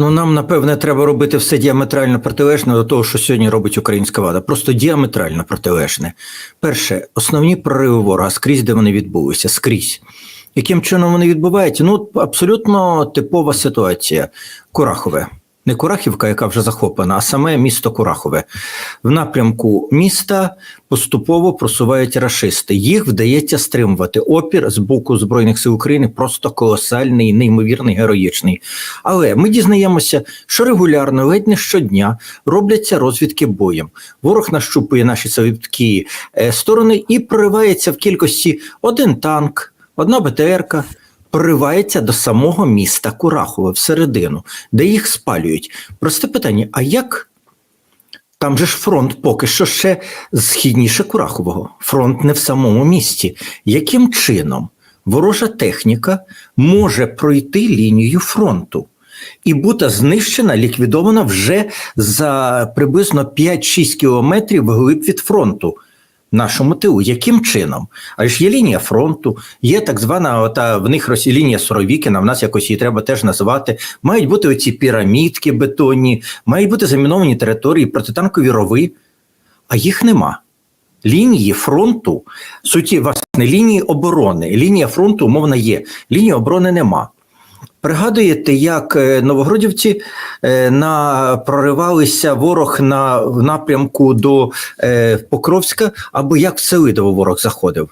Ну, нам напевне треба робити все діаметрально протилежне до того, що сьогодні робить українська влада. Просто діаметрально протилежне. Перше, основні прориви ворога скрізь, де вони відбулися, скрізь. Яким чином вони відбуваються? Ну, абсолютно типова ситуація. Курахове. Не Курахівка, яка вже захоплена, а саме місто Курахове. В напрямку міста поступово просувають рашисти. Їх вдається стримувати. Опір з боку Збройних сил України просто колосальний, неймовірний, героїчний. Але ми дізнаємося, що регулярно, ледь не щодня, робляться розвідки боєм. Ворог нащупує наші слабкі е, сторони і проривається в кількості один танк, одна БТРка. Проривається до самого міста Курахове всередину, де їх спалюють. Просте питання: а як? Там же ж фронт поки що ще східніше Курахового. Фронт не в самому місті. Яким чином ворожа техніка може пройти лінію фронту і бути знищена, ліквідована вже за приблизно 5-6 кілометрів вглиб від фронту? Нашому тилу, яким чином? А ж є лінія фронту, є так звана ота в них Росі лінія Соровікіна, в нас якось її треба теж називати. Мають бути оці пірамідки бетонні, мають бути заміновані території, протитанкові рови, а їх нема. Лінії фронту, суті, власне, лінії оборони. Лінія фронту, умовно, є. Лінії оборони нема. Пригадуєте, як е, новогродівці е, на проривалися ворог на в напрямку до е, Покровська, або як в Селидово ворог заходив?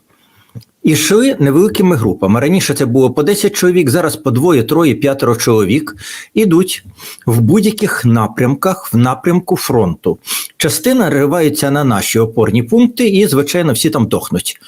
І йшли невеликими групами. Раніше це було по 10 чоловік, зараз по двоє, троє, п'ятеро чоловік ідуть в будь-яких напрямках в напрямку фронту. Частина ривається на наші опорні пункти, і, звичайно, всі там дохнуть.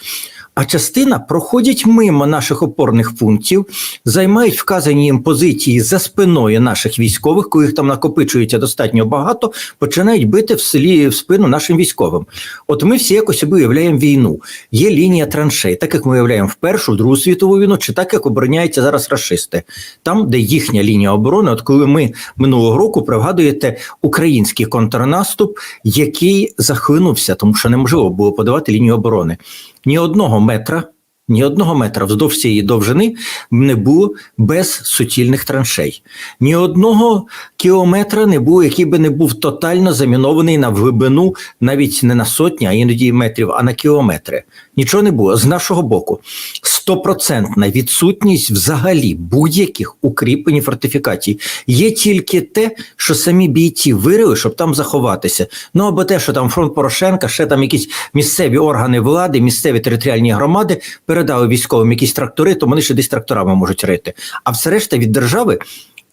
А частина проходять мимо наших опорних пунктів, займають вказані їм позиції за спиною наших військових, коли їх там накопичується достатньо багато, починають бити в селі в спину нашим військовим. От ми всі якось собі уявляємо війну. Є лінія траншей, так як ми уявляємо в Першу, в Другу світову війну, чи так як обороняються зараз рашисти, там, де їхня лінія оборони, от коли ми минулого року пригадуєте український контрнаступ, який захлинувся, тому що неможливо було подавати лінію оборони ні одного метра, ні одного метра вздовж цієї довжини не було без суцільних траншей. Ні одного кілометра не було, який би не був тотально замінований на глибину, навіть не на сотні, а іноді метрів, а на кілометри. Нічого не було. З нашого боку, стопроцентна відсутність взагалі будь-яких укріплень і фортифікацій. Є тільки те, що самі бійці вирили, щоб там заховатися. Ну або те, що там фронт Порошенка, ще там якісь місцеві органи влади, місцеві територіальні громади передали військовим якісь трактори, то вони ще десь тракторами можуть рити. А все решта від держави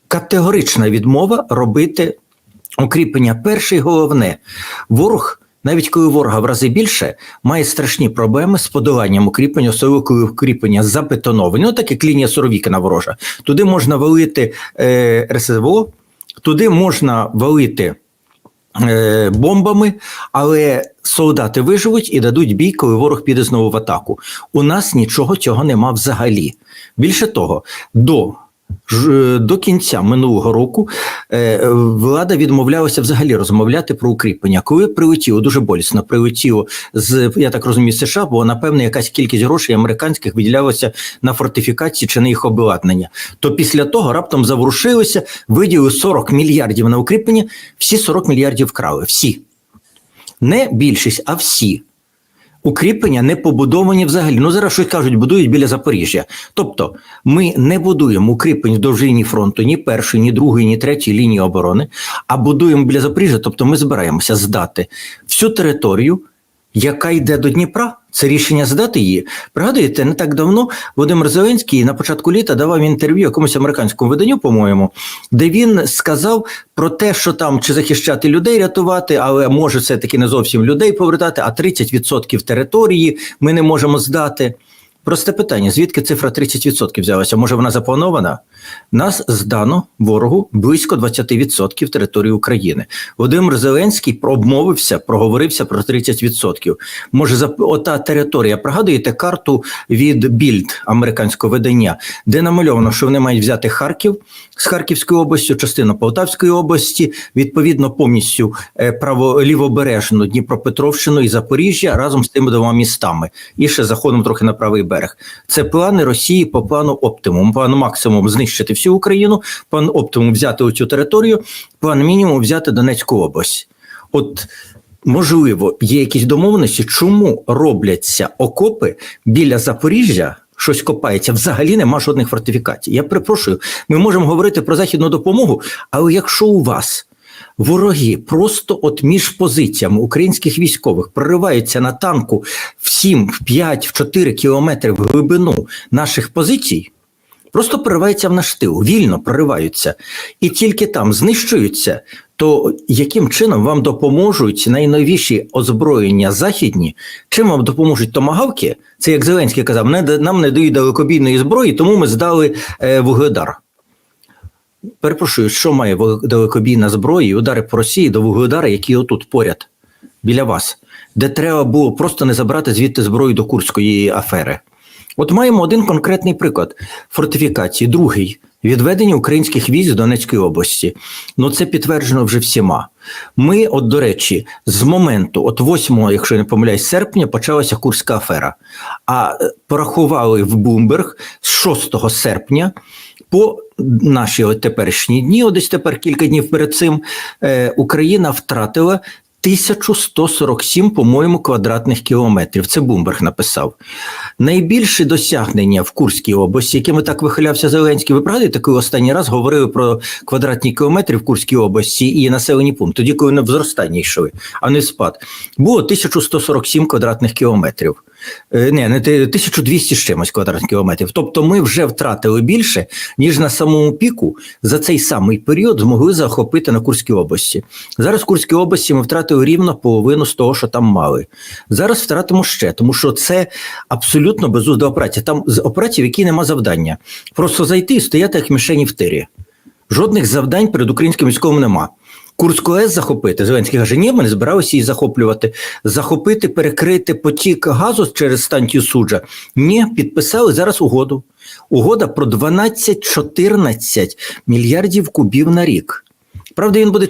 категорична відмова робити укріплення. Перше і головне, ворог. Навіть коли ворога в рази більше, має страшні проблеми з подоланням укріплення, особливо коли укріплення забетоновані. Ну, так як лінія Суровікіна ворожа. Туди можна валити е, РСЗВО, туди можна валити е, бомбами, але солдати виживуть і дадуть бій, коли ворог піде знову в атаку. У нас нічого цього нема взагалі. Більше того, до До кінця минулого року е, влада відмовлялася взагалі розмовляти про укріплення. Коли прилетіло дуже болісно, прилетіло з я так розумію, США, бо напевне якась кількість грошей американських виділялася на фортифікації чи на їх обладнання. То після того раптом заворушилися, виділили 40 мільярдів на укріплення. Всі 40 мільярдів вкрали. Всі не більшість, а всі. Укріплення не побудовані взагалі. Ну зараз щось кажуть, будують біля Запоріжжя. Тобто, ми не будуємо укріплень в довжині фронту ні першої, ні другої, ні третьої лінії оборони, а будуємо біля Запоріжжя. Тобто, ми збираємося здати всю територію, яка йде до Дніпра. Це рішення здати її. Пригадуєте, не так давно Володимир Зеленський на початку літа давав інтерв'ю якомусь американському виданню, по-моєму, де він сказав про те, що там чи захищати людей рятувати, але може все таки не зовсім людей повертати, а 30% території ми не можемо здати. Просте питання: звідки цифра 30% взялася? Може вона запланована? Нас здано ворогу близько 20% території України. Володимир Зеленський обмовився, проговорився про 30%. Може, за ота територія, пригадуєте карту від Більд американського видання, де намальовано, що вони мають взяти Харків з Харківської області, частину Полтавської області, відповідно повністю е, право лівобережну Дніпропетровщину і Запоріжжя разом з тими двома містами, і ще заходом трохи на правий берег. Берег. Це плани Росії по плану оптимум. План максимум знищити всю Україну, план оптимум взяти оцю територію, план мінімум взяти Донецьку область. От можливо, є якісь домовленості, чому робляться окопи біля Запоріжжя. Щось копається, взагалі нема жодних фортифікацій. Я перепрошую, ми можемо говорити про західну допомогу, але якщо у вас вороги просто от між позиціями українських військових прориваються на танку в 7, в 5, в 4 кілометри в глибину наших позицій, просто прориваються в наш тил, вільно прориваються, і тільки там знищуються, то яким чином вам допоможуть найновіші озброєння західні? Чим вам допоможуть томагавки? Це як Зеленський казав, нам не дають далекобійної зброї, тому ми здали е, вугледар. Перепрошую, що має далекобійна зброя і удари по Росії до вугледара, які отут поряд, біля вас, де треба було просто не забрати звідти зброю до Курської афери. От маємо один конкретний приклад фортифікації. Другий відведення українських військ з Донецької області. Ну це підтверджено вже всіма. Ми, от до речі, з моменту, от 8, якщо не помиляюсь, серпня почалася Курська афера. А е, порахували в Бумберг з 6 серпня по наші от теперішні дні, от десь тепер кілька днів перед цим, е, Україна втратила 1147, по-моєму, квадратних кілометрів. Це Бумберг написав. Найбільше досягнення в Курській області, якими так вихилявся Зеленський. Ви пригадуєте, коли останній раз говорили про квадратні кілометри в Курській області і населені пункти, тоді, коли вони в зростання йшли, а не в спад. Було 1147 квадратних кілометрів. Е, Не, не 1200 з чимось квадратних кілометрів. Тобто ми вже втратили більше, ніж на самому піку за цей самий період змогли захопити на Курській області. Зараз в Курській області ми втратили рівно половину з того, що там мали. Зараз втратимо ще, тому що це абсолютно безузда операція. Там з операцій, в якій нема завдання. Просто зайти і стояти як мішені в тирі. Жодних завдань перед українським військовим нема. Курську АЕС захопити. Зеленський каже, ні, ми не збиралися її захоплювати. Захопити, перекрити потік газу через станцію суджа. Ні, підписали зараз угоду. Угода про 12-14 мільярдів кубів на рік. Правда, він буде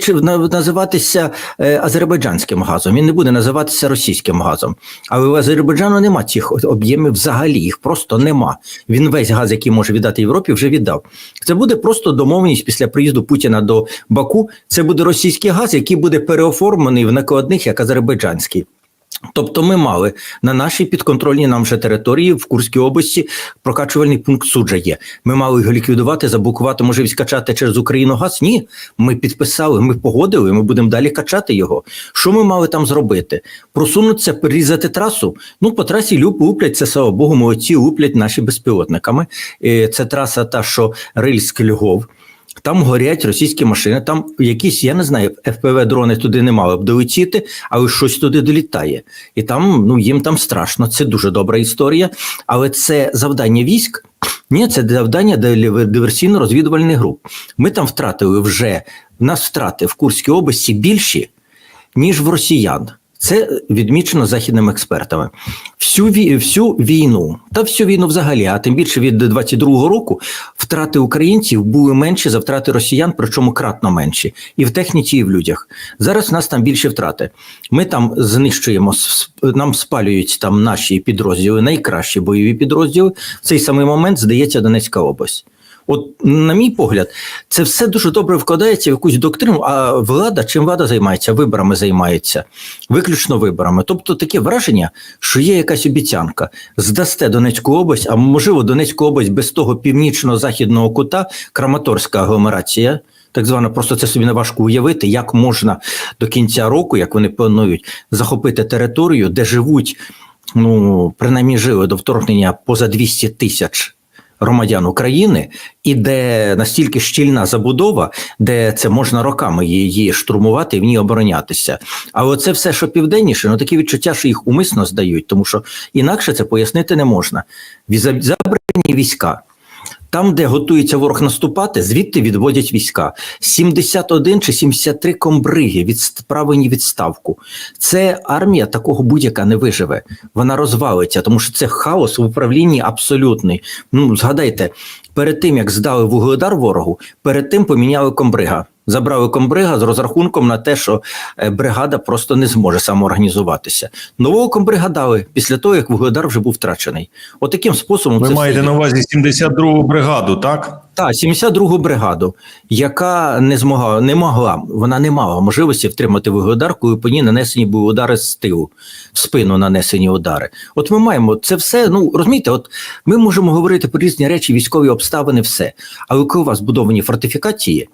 називатися е, азербайджанським газом. Він не буде називатися російським газом. Але в Азербайджану нема цих об'ємів взагалі, їх просто нема. Він весь газ, який може віддати Європі, вже віддав. Це буде просто домовленість після приїзду Путіна до Баку. Це буде російський газ, який буде переоформлений в накладних як азербайджанський. Тобто ми мали на нашій підконтрольній нам вже території в Курській області прокачувальний пункт суджа є. Ми мали його ліквідувати, заблокувати можливість качати через Україну газ. Ні, ми підписали, ми погодили, ми будемо далі качати його. Що ми мали там зробити? Просунутися, перерізати трасу. Ну, по трасі люб луплять, це слава Богу, молодці луплять наші безпілотниками. Е, Це траса, та що Рильськ Львов. Там горять російські машини, там якісь, я не знаю, ФПВ-дрони туди не мали б долетіти, але щось туди долітає. І там ну їм там страшно. Це дуже добра історія. Але це завдання військ. Ні, це завдання диверсійно-розвідувальних груп. Ми там втратили вже в нас втрати в Курській області більші, ніж в росіян. Це відмічено західними експертами. Всю всю війну та всю війну взагалі, а тим більше від 22-го року втрати українців були менші за втрати росіян, причому кратно менші, і в техніці, і в людях. Зараз в нас там більші втрати. Ми там знищуємо, нам спалюють там наші підрозділи, найкращі бойові підрозділи. В цей самий момент здається Донецька область. От, на мій погляд, це все дуже добре вкладається в якусь доктрину. А влада чим влада займається? Виборами займається, виключно виборами. Тобто таке враження, що є якась обіцянка. Здасте Донецьку область, а можливо, Донецьку область без того північно-західного кута, Краматорська агломерація. Так звано, просто це собі не важко уявити, як можна до кінця року, як вони планують, захопити територію, де живуть, ну принаймні жили до вторгнення поза 200 тисяч громадян України, і де настільки щільна забудова, де це можна роками її штурмувати і в ній оборонятися. А оце все, що південніше, ну такі відчуття, що їх умисно здають, тому що інакше це пояснити не можна. Забрані війська. Там, де готується ворог наступати, звідти відводять війська. 71 чи 73 комбриги відправлені відставку. Це армія такого будь-яка не виживе. Вона розвалиться, тому що це хаос в управлінні абсолютний. Ну згадайте, перед тим як здали вугледар ворогу, перед тим поміняли комбрига. Забрали комбрига з розрахунком на те, що е, бригада просто не зможе самоорганізуватися. Нового комбрига дали після того, як Вугледар вже був втрачений. Отаким способом Ви це маєте все на увазі 72-го бригаду, так? Та 72-гу бригаду, яка не змогла, не могла, вона не мала можливості втримати Вугледар, коли по ній нанесені були удари з тилу, в спину нанесені удари. От ми маємо це все. Ну розумієте, от ми можемо говорити про різні речі, військові обставини, все. Але коли у вас будовані фортифікації.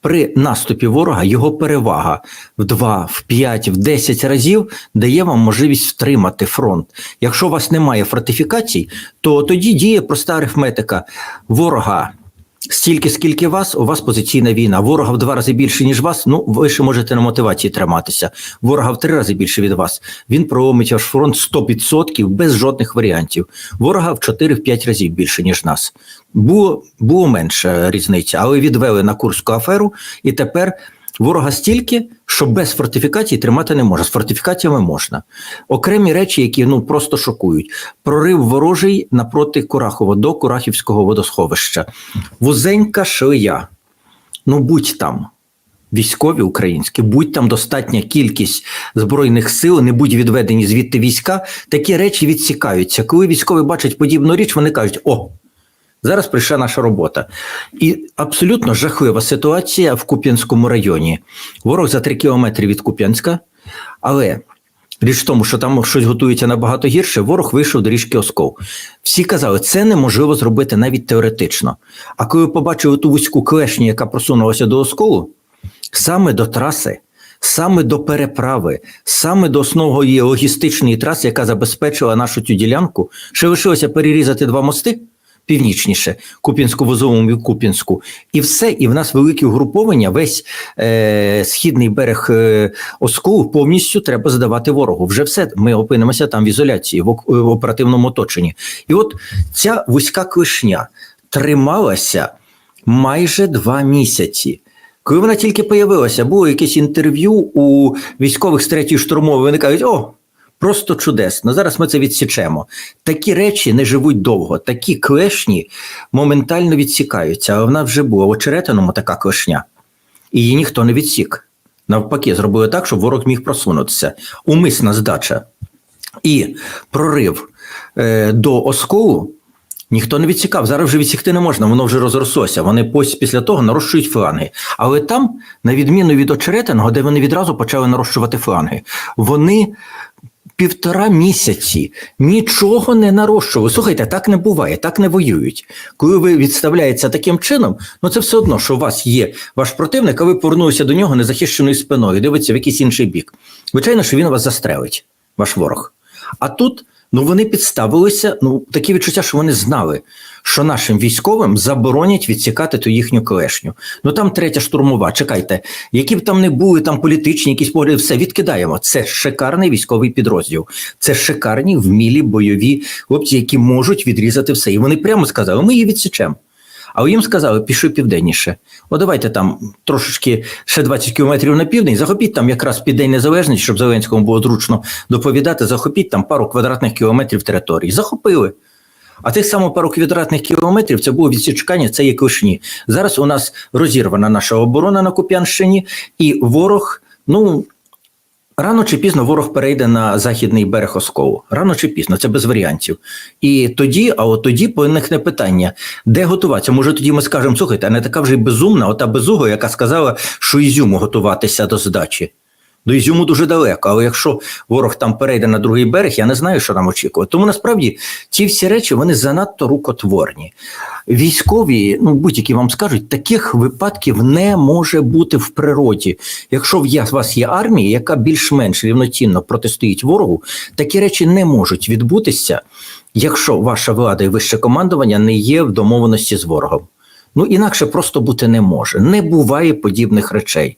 При наступі ворога його перевага в 2, в 5, в 10 разів дає вам можливість втримати фронт. Якщо у вас немає фортифікацій, то тоді діє проста арифметика ворога. Стільки, скільки вас, у вас позиційна війна. Ворога в два рази більше, ніж вас. Ну, ви ще можете на мотивації триматися. Ворога в три рази більше від вас. Він проломить ваш фронт 100% без жодних варіантів. Ворога в 4-5 разів більше, ніж нас. Було, було менше різниця, але відвели на Курську аферу, і тепер ворога стільки, що без фортифікацій тримати не може. З фортифікаціями можна. Окремі речі, які ну просто шокують. Прорив ворожий напроти Курахова до Курахівського водосховища. Вузенька шлея. Ну будь там. Військові українські, будь там достатня кількість збройних сил, не будь відведені звідти війська, такі речі відсікаються. Коли військові бачать подібну річ, вони кажуть: о, зараз прийшла наша робота. І абсолютно жахлива ситуація в Куп'янському районі. Ворог за три кілометри від Куп'янська, але річ в тому, що там щось готується набагато гірше, ворог вийшов до річки Осков. Всі казали, це неможливо зробити навіть теоретично. А коли побачили ту вузьку клешню, яка просунулася до Осколу, саме до траси, саме до переправи, саме до основної логістичної траси, яка забезпечила нашу цю ділянку, ще лишилося перерізати два мости північніше, Куп'янську возовому і Куп'янську, і все. І в нас великі угруповання, весь е, східний берег е, Осколу повністю треба здавати ворогу. Вже все. Ми опинимося там в ізоляції, в, в оперативному оточенні. І от ця вузька клешня трималася майже два місяці. Коли вона тільки появилася, було якесь інтерв'ю у військових з третьої штурмової. Вони кажуть, о, просто чудесно. Зараз ми це відсічемо. Такі речі не живуть довго, такі клешні моментально відсікаються. А вона вже була в очеретиному така клешня, і її ніхто не відсік. Навпаки, зробили так, щоб ворог міг просунутися. Умисна здача. І прорив е, до осколу ніхто не відсікав. Зараз вже відсікти не можна, воно вже розрослося. Вони пос- після того нарощують фланги. Але там, на відміну від очеретиного, де вони відразу почали нарощувати фланги, вони. Півтора місяці нічого не нарощували. Слухайте, так не буває, так не воюють. Коли ви відставляєтеся таким чином, ну це все одно, що у вас є ваш противник, а ви повернулися до нього незахищеною спиною, дивиться в якийсь інший бік. Звичайно, що він вас застрелить, ваш ворог. А тут ну вони підставилися. Ну такі відчуття, що вони знали, що нашим військовим заборонять відсікати ту їхню клешню. Ну там третя штурмова. Чекайте, які б там не були там політичні, якісь погляди, все відкидаємо. Це шикарний військовий підрозділ. Це шикарні вмілі бойові хлопці, які можуть відрізати все. І вони прямо сказали: ми її відсічемо. А їм сказали, пішли південніше. О, давайте там трошечки ще 20 кілометрів на південь, захопіть там якраз під День Незалежності, щоб Зеленському було зручно доповідати, захопіть там пару квадратних кілометрів території. Захопили. А тих само пару квадратних кілометрів це було відсічкання цієї клешні. Зараз у нас розірвана наша оборона на Куп'янщині, і ворог, ну. Рано чи пізно ворог перейде на західний берег Осколу. Рано чи пізно, це без варіантів. І тоді, а от тоді поникне питання, де готуватися. Може, тоді ми скажемо, слухайте, а не така вже й безумна, ота безуга, яка сказала, що Ізюму готуватися до здачі. До Ізюму дуже далеко, але якщо ворог там перейде на другий берег, я не знаю, що нам очікувати. Тому насправді ці всі речі вони занадто рукотворні. Військові, ну будь-які вам скажуть, таких випадків не може бути в природі. Якщо в вас є армія, яка більш-менш рівноцінно протистоїть ворогу, такі речі не можуть відбутися, якщо ваша влада і вище командування не є в домовленості з ворогом. Ну інакше просто бути не може. Не буває подібних речей.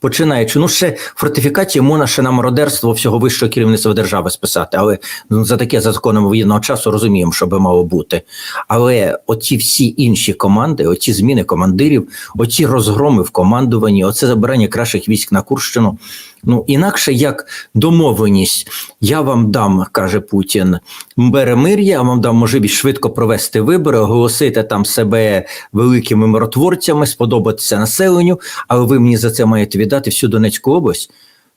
Починаючи, ну ще фортифікації можна ще на мародерство всього вищого керівництва держави списати, але ну, за таке за законом воєнного часу розуміємо, що би мало бути. Але оці всі інші команди, оці зміни командирів, оці розгроми в командуванні, оце забирання кращих військ на Курщину, Ну інакше як домовленість, я вам дам, каже Путін, перемир'я, я вам дам можливість швидко провести вибори, оголосити там себе великими миротворцями, сподобатися населенню, але ви мені за це маєте віддати всю Донецьку область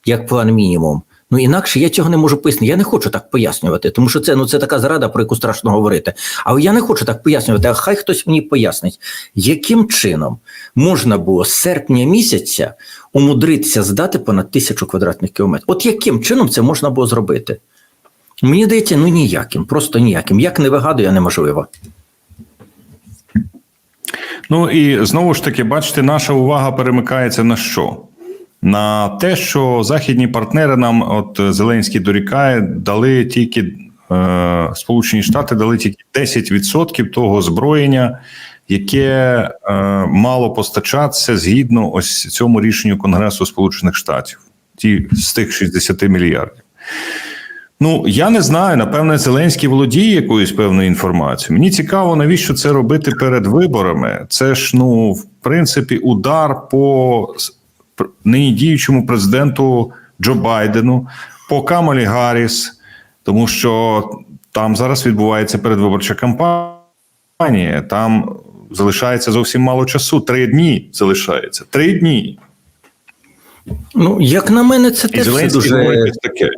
як план мінімум. Ну інакше я цього не можу пояснити. Я не хочу так пояснювати, тому що це ну це така зрада, про яку страшно говорити. Але я не хочу так пояснювати. А хай хтось мені пояснить, яким чином можна було з серпня місяця умудритися здати понад тисячу квадратних кілометрів. От яким чином це можна було зробити? Мені здається, ну ніяким, просто ніяким. Як не вигадую, неможливо. Ну і знову ж таки, бачите, наша увага перемикається на що? На те, що західні партнери нам, от Зеленський дорікає, дали тільки е, Сполучені Штати дали тільки 10% того озброєння, яке е, мало постачатися згідно ось цьому рішенню Конгресу Сполучених Штатів, ті з тих 60 мільярдів. Ну, я не знаю. Напевне, Зеленський володіє якоюсь певною інформацією. Мені цікаво, навіщо це робити перед виборами. Це ж, ну, в принципі, удар по нині діючому президенту Джо Байдену, по Камалі Гарріс, тому що там зараз відбувається передвиборча кампанія. Там залишається зовсім мало часу. Три дні залишається. Три дні. Ну, як на мене, це теж дуже. таке.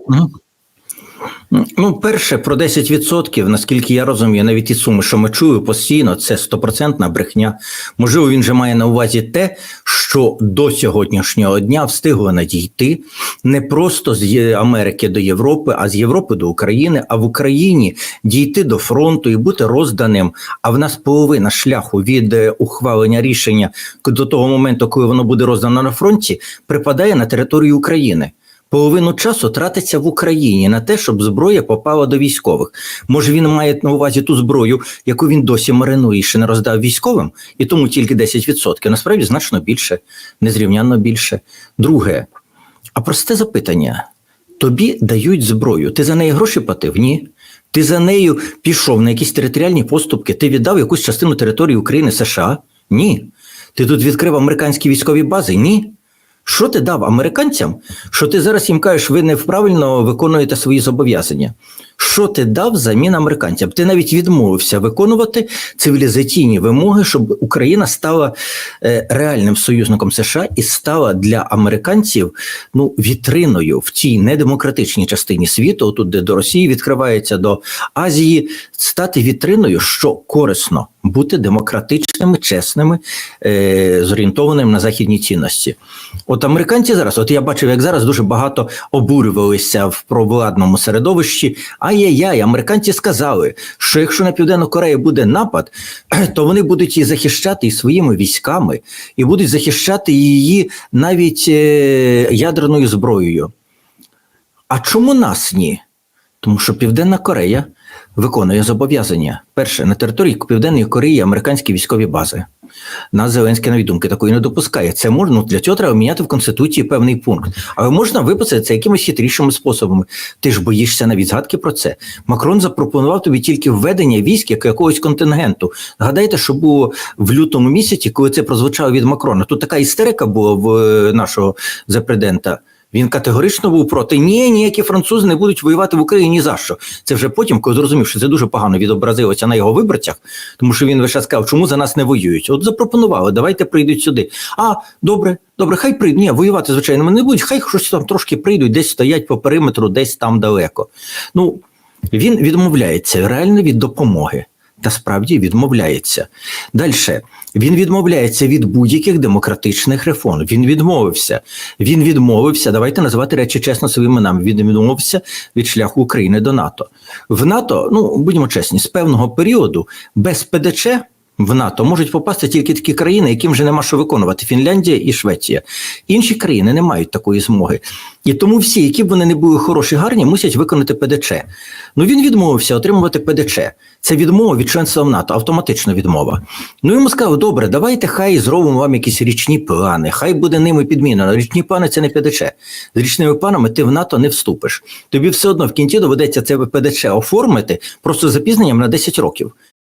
Ну, перше, про 10%, наскільки я розумію, навіть ті суми, що ми чуємо постійно, це стопроцентна брехня. Можливо, він же має на увазі те, що до сьогоднішнього дня встигло надійти не просто з Америки до Європи, а з Європи до України, а в Україні дійти до фронту і бути розданим. А в нас половина шляху від е, ухвалення рішення до того моменту, коли воно буде роздано на фронті, припадає на територію України. Половину часу тратиться в Україні на те, щоб зброя попала до військових. Може, він має на увазі ту зброю, яку він досі маринує і ще не роздав військовим, і тому тільки 10%. Насправді значно більше, незрівнянно більше. Друге, а просте запитання: тобі дають зброю. Ти за неї гроші платив? Ні. Ти за нею пішов на якісь територіальні поступки, ти віддав якусь частину території України США? Ні. Ти тут відкрив американські військові бази? Ні. Що ти дав американцям, що ти зараз їм кажеш, ви неправильно виконуєте свої зобов'язання? Що ти дав взамін американцям? Ти навіть відмовився виконувати цивілізаційні вимоги, щоб Україна стала е, реальним союзником США і стала для американців ну, вітриною в цій недемократичній частині світу, тут де до Росії відкривається до Азії, стати вітриною, що корисно бути демократичними, чесними, е, зорієнтованими на західні цінності. От американці зараз, от я бачив, як зараз дуже багато обурювалися в провладному середовищі. Ай-яй-яй, американці сказали, що якщо на Південну Корею буде напад, то вони будуть її захищати і своїми військами, і будуть захищати її навіть е, ядерною зброєю. А чому нас ні? Тому що Південна Корея виконує зобов'язання. Перше, на території Південної Кореї американські військові бази. Нас Зеленський навіть думки такої не допускає. Це можна ну, для цього треба міняти в конституції певний пункт. Але можна виписати це якимись хитрішими способами. Ти ж боїшся навіть згадки про це. Макрон запропонував тобі тільки введення військ як якогось контингенту. Гадайте, що було в лютому місяці, коли це прозвучало від Макрона. Тут така істерика була в е, нашого запредента. Він категорично був проти. Ні, ніякі французи не будуть воювати в Україні ні за що. Це вже потім, коли зрозумів, що це дуже погано відобразилося на його виборцях, тому що він час сказав, чому за нас не воюють. От запропонували, давайте прийдуть сюди. А добре, добре, хай прийдуть. Ні, воювати, звичайно, вони не будуть. Хай щось там трошки прийдуть, десь стоять по периметру, десь там далеко. Ну він відмовляється реально від допомоги. Та справді відмовляється. Далі він відмовляється від будь-яких демократичних реформ. Він відмовився. Він відмовився. Давайте називати речі чесно своїми іменами. Він відмовився від шляху України до НАТО. В НАТО, ну будьмо чесні, з певного періоду без ПДЧ. В НАТО можуть попасти тільки такі країни, яким вже нема що виконувати Фінляндія і Швеція. Інші країни не мають такої змоги. І тому всі, які б вони не були хороші, гарні, мусять виконати ПДЧ. Ну він відмовився отримувати ПДЧ. Це відмова від членства в НАТО, автоматична відмова. Ну йому сказали, добре, давайте хай зробимо вам якісь річні плани, хай буде ними підмінено. Річні плани це не ПДЧ. З річними планами ти в НАТО не вступиш. Тобі все одно в кінці доведеться це ПДЧ оформити просто з запізненням на 10 років.